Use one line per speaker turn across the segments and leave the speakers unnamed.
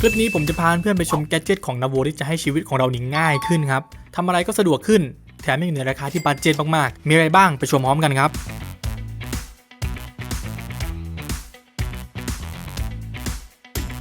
คลิปนี้ผมจะพาเพื่อนไปชมแกจิตของ n a v o ที่จะให้ชีวิตของเรานี่ง่ายขึ้นครับทำอะไรก็สะดวกขึ้น แถมยังอยู่ในราคาที่บัดเจ็ตมากๆ มีอะไรบ้างไปชมพร้อมกันครับ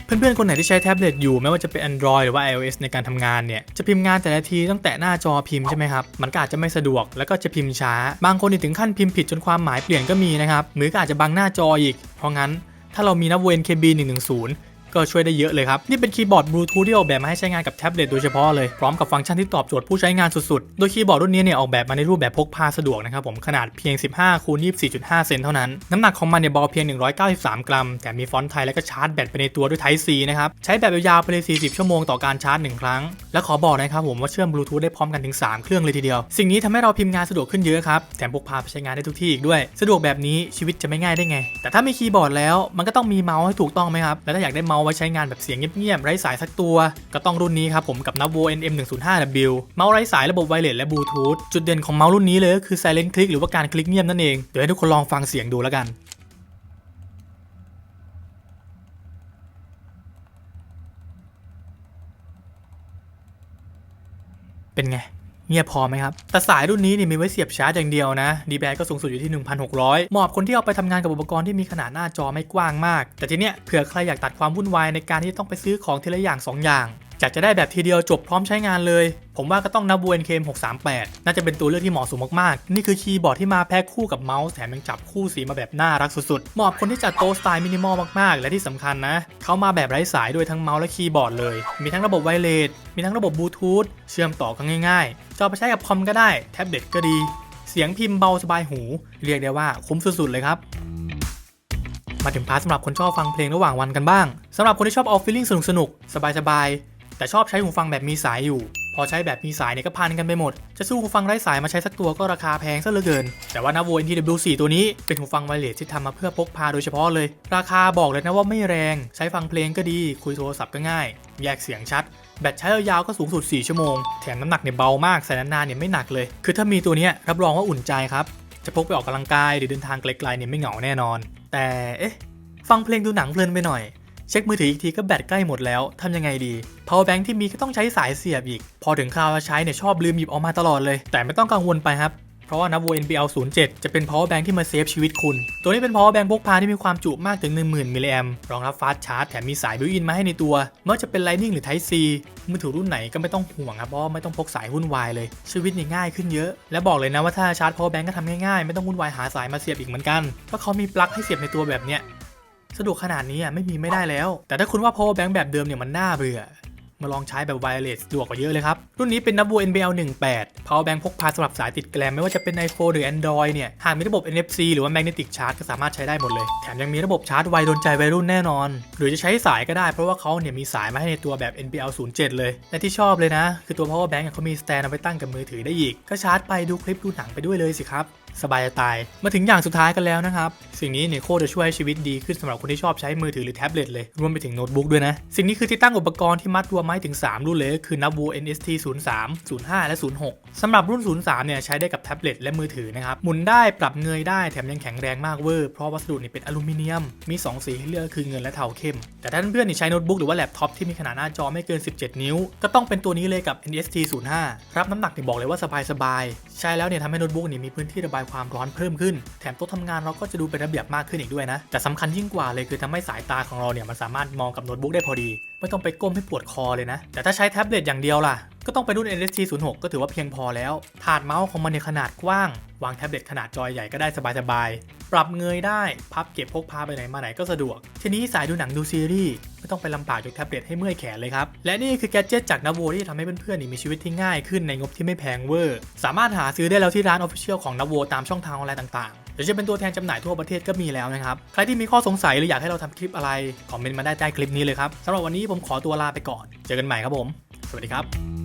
เพื่อนๆ คนไหนที่ใช้แท็บเล็ตอยู่ไม่ว่าจะเป็น Android หรือว่า iOS ในการทำงานเนี่ย จะพิมพ์งานแต่ละทีตั้งแต่หน้าจอพิมพ์ใช่ไหมครับ มันก็อาจจะไม่สะดวกแล้วก็จะพิมพ์ช้า บางคนถึงขั้นพิมพ์ผิดจนความหมายเปลี่ยนก็มีนะครับ หรือก็อาจจะบังหน้าจออีก เพราะงั้นถ้าเรามีนับเวน KB 110 ก็ช่วยได้เยอะเลยครับ นี่เป็นคีย์บอร์ดบลูทูธที่ออกแบบมาให้ใช้งานกับแท็บเล็ตโดยเฉพาะเลยพร้อมกับฟังก์ชันที่ตอบโจทย์ผู้ใช้งานสุดๆ โดยคีย์บอร์ดรุ่นนี้เนี่ยออกแบบมาในรูปแบบพกพาสะดวกนะครับผมขนาดเพียง 15คูณ24.5 เซนเท่านั้น น้ำหนักของมันเนี่ยเบาเพียง 193 กรัม แต่มีฟอนต์ไทยและก็ชาร์จแบตไปในตัวด้วย Type C นะครับใช้แบบยาวๆไปเลย 40 ชั่วโมงต่อการชาร์จ 1 ครั้ง และขอบอกนะครับผมว่าเชื่อมบลูทูธได้พร้อมกันถึง 3 เครื่องเลยทีเดียว สิ่งนี้ทำให้เราพิมพ์งานสะดวกขึ้นเยอะครับแถมพกพาไปใช้งานได้ทุกที่อีกด้วย สะดวกแบบนี้ชีวิตจะไม่ง่ายได้ไง แต่ถ้ามีคีย์บอร์ดแล้วมันก็ต้องมีเมาส์ให้ถูกต้องไหมครับและถ้าอยากได้เมาส์ไว้ใช้งานแบบเสียงเงียบๆไร้สายสักตัว ก็ต้องรุ่นนี้ครับผมกับ Navo NM105W เมาส์ไร้สายระบบไวเลสและบลูทูธจุดเด่นของเมาส์รุ่นนี้เลยก็คือ Silent Click หรือว่าการคลิกเงียบนั่นเองเดี๋ยวให้ทุกคนลองฟังเสียงดูแล้วกันเป็นไง เงียบพอไหมครับ แต่สายรุ่นนี้นี่มีไว้เสียบชาร์จอย่างเดียวนะดีแบก็สูงสุดอยู่ที่ 1,600เหมาะคนที่เอาไปทำงานกับอุปกรณ์ที่มีขนาดหน้าจอไม่กว้างมาก แต่ทีเนี้ยเผื่อใครอยากตัดความวุ่นวายในการที่ต้องไปซื้อของทีละอย่าง 2 อย่าง อยากจะได้แบบทีเดียวจบพร้อมใช้งานเลย ผมว่าก็ต้องนับ NKM 638 น่าจะเป็นตัวเลือกที่เหมาะสมมากๆ นี่คือคีย์บอร์ดที่มาแพ็คคู่กับเมาส์แถมยังจับคู่สีมาแบบน่ารักสุดๆ เหมาะคนที่จัดโต๊ะสไตล์มินิมอลมากๆ และที่สำคัญนะ เขามาแบบไร้สายด้วยทั้งเมาส์และคีย์บอร์ดเลย มีทั้งระบบไวเลส มีทั้งระบบบลูทูธ เชื่อมต่อกันง่ายๆ จะเอไปใช้กับคอมก็ได้ แท็บเล็ตก็ดี เสียงพิมพ์เบาสบายหู เรียกได้ว่าคุ้มสุดๆเลยครับมาถึงพาร์ทสำหรับคนชอบฟังเพลงระหว่างวันกันบ้างสำหรับคนที่ชอบเอาฟีลลิ่งสนุกๆสบายๆ แต่ชอบใช้หูฟังแบบมีสายอยู่ พอใช้แบบมีสายเนี่ยก็พันกันไปหมด จะสู้หูฟังไร้สายมาใช้สักตัวก็ราคาแพงซะเหลือเกิน แต่ว่า Navo NTW4 ตัวนี้เป็นหูฟังไวเลสที่ทำมาเพื่อพกพาโดยเฉพาะเลย ราคาบอกเลยนะว่าไม่แรง ใช้ฟังเพลงก็ดี คุยโทรศัพท์ก็ง่าย แยกเสียงชัด แบตใช้ยาวก็สูงสุด 4 ชั่วโมง แถมน้ำหนักเนี่ยเบามากใส่นานๆเนี่ยไม่หนักเลย คือถ้ามีตัวนี้รับรองว่าอุ่นใจครับ จะพกไปออกกำลังกายหรือเดินทางไกลๆเนี่ยไม่เหงาแน่นอน แต่เอ๊ะฟังเพลงดูหนังเพลินไปหน่อย เช็คมือถืออีกทีก็แบตใกล้หมดแล้วทำยังไงดี power bank ที่มีก็ต้องใช้สายเสียบอีก พอถึงคราวจะใช้เนี่ยชอบลืมหยิบออกมาตลอดเลย แต่ไม่ต้องกังวลไปครับเพราะว่า Navo NBL 07 จะเป็น power bank ที่มาเซฟชีวิตคุณ ตัวนี้เป็น power bank พกพาที่มีความจุมากถึง 10,000 มิลลิแอมรองรับฟาสต์ชาร์จแถมมีสายบิวอินมาให้ในตัวไม่ว่าจะเป็น Lightning หรือ Type C มือถือรุ่นไหนก็ไม่ต้องห่วงครับ เพราะไม่ต้องพกสายวุ่นวายเลย ชีวิตนี่ง่ายขึ้นเยอะ และบอกเลยนะว่าถ้าชาร์จ power bank ก็ทำง่ายๆ ไม่ต้องวุ่นวายหาสายมาเสียบอีกเหมือนกันเพราะเขามีปลั๊กให้เสียบในตัวแบบเนี้ย สะดวกขนาดนี้อะไม่มีไม่ได้แล้ว แต่ถ้าคุณว่า power bank แบบเดิมเนี่ยมันน่าเบื่อ มาลองใช้แบบ wireless สะดวกกว่าเยอะเลยครับ รุ่นนี้เป็น Navo NBL 18 power bank พกพาสำหรับสายติดแกลมไม่ว่าจะเป็น iPhone หรือ Android เนี่ย หากมีระบบ NFC หรือว่า magnetic charge ก็สามารถใช้ได้หมดเลย แถมยังมีระบบชาร์จไวโดนใจวัยรุ่นแน่นอน หรือจะใช้สายก็ได้เพราะว่าเขาเนี่ยมีสายมาให้ในตัวแบบ NBL 07 เลย และที่ชอบเลยนะ คือตัว power bank เขามีสแตนเอาไปตั้งกับมือถือได้อีก ก็ชาร์จไปดูคลิปดูหนังไปด้วยเลยสิครับสบายจะตาย มาถึงอย่างสุดท้ายกันแล้วนะครับ สิ่งนี้เนี่ยโคจะช่วยให้ชีวิตดีขึ้นสำหรับคนที่ชอบใช้มือถือหรือแท็บเล็ตเลย รวมไปถึงโน้ตบุ๊กด้วยนะ สิ่งนี้คือที่ตั้งอุปกรณ์ที่มัดรวมไม้ถึง 3 รุ่นเลยก็คือ Navu NST 03 05 และ 06สำหรับรุ่น 03 เนี่ยใช้ได้กับแท็บเล็ตและมือถือนะครับ หมุนได้ปรับเงยได้แถมยังแข็งแรงมากเวอร์เพราะวัสดุนี่เป็นอลูมิเนียม มี 2 สีให้เลือกคือเงินและเทาเข้ม แต่ถ้าเพื่อนๆนี่ใช้โน้ตบุ๊กหรือว่าแล็ปท็อปที่มีขนาดหน้าจอไม่เกิน 17 นิ้ว ก็ต้องเป็นตัวนี้เลยกับ NST 05รับน้ำหนักนี่บอกเลยว่าสบายๆ ใช้แล้วเนี่ยทำให้โน้ตบุ๊กนี่มีพื้นที่ระบายความร้อนเพิ่มขึ้น แถมโต๊ะทำงานเราก็จะดูเป็นระเบียบมากขึ้นอีกด้วยนะ แต่สำคัญยิ่งกว่าเลยคือทำให้สายตาของเราเนี่ยมันสามารถมองกับโน้ตบุ๊กได้พอดี ไม่ต้องไปก้มให้ปวดคอเลยนะ แต่ถ้าใช้แท็บเล็ตอย่างเดียวล่ะ ก็ต้องไปรุ่น NST 06ก็ถือว่าเพียงพอแล้ว ถาดเมาส์ของมันในขนาดกว้าง วางแท็บเล็ตขนาดจอใหญ่ก็ได้สบายๆ ปรับเงยได้ พับเก็บพกพาไปไหนมาไหนก็สะดวก ทีนี้สายดูหนังดูซีรีส์ไม่ต้องไปลำบากยกแท็บเล็ตให้เมื่อยแขนเลยครับ และนี่คือแกดเจิตจาก Navo ที่ทำให้เพื่อนๆนี่มีชีวิตที่ง่ายขึ้นในงบที่ไม่แพงเวอร์ สามารถหาซื้อได้แล้วที่ร้าน Official ของ Navo ตามช่องทางออนไลน์ต่างๆหรือจะเป็นตัวแทนจำหน่ายทั่วประเทศก็มีแล้วนะครับ ใครที่มีข้อสงสัยหรืออยากให้เราทำคลิปอะไรคอมเมนต์มาได้ใต้คลิปนี้เลยครับสำหรับวันนี้ผมขอตัวลาไปก่อน เจอกันใหม่ครับผม สวัสดีครับ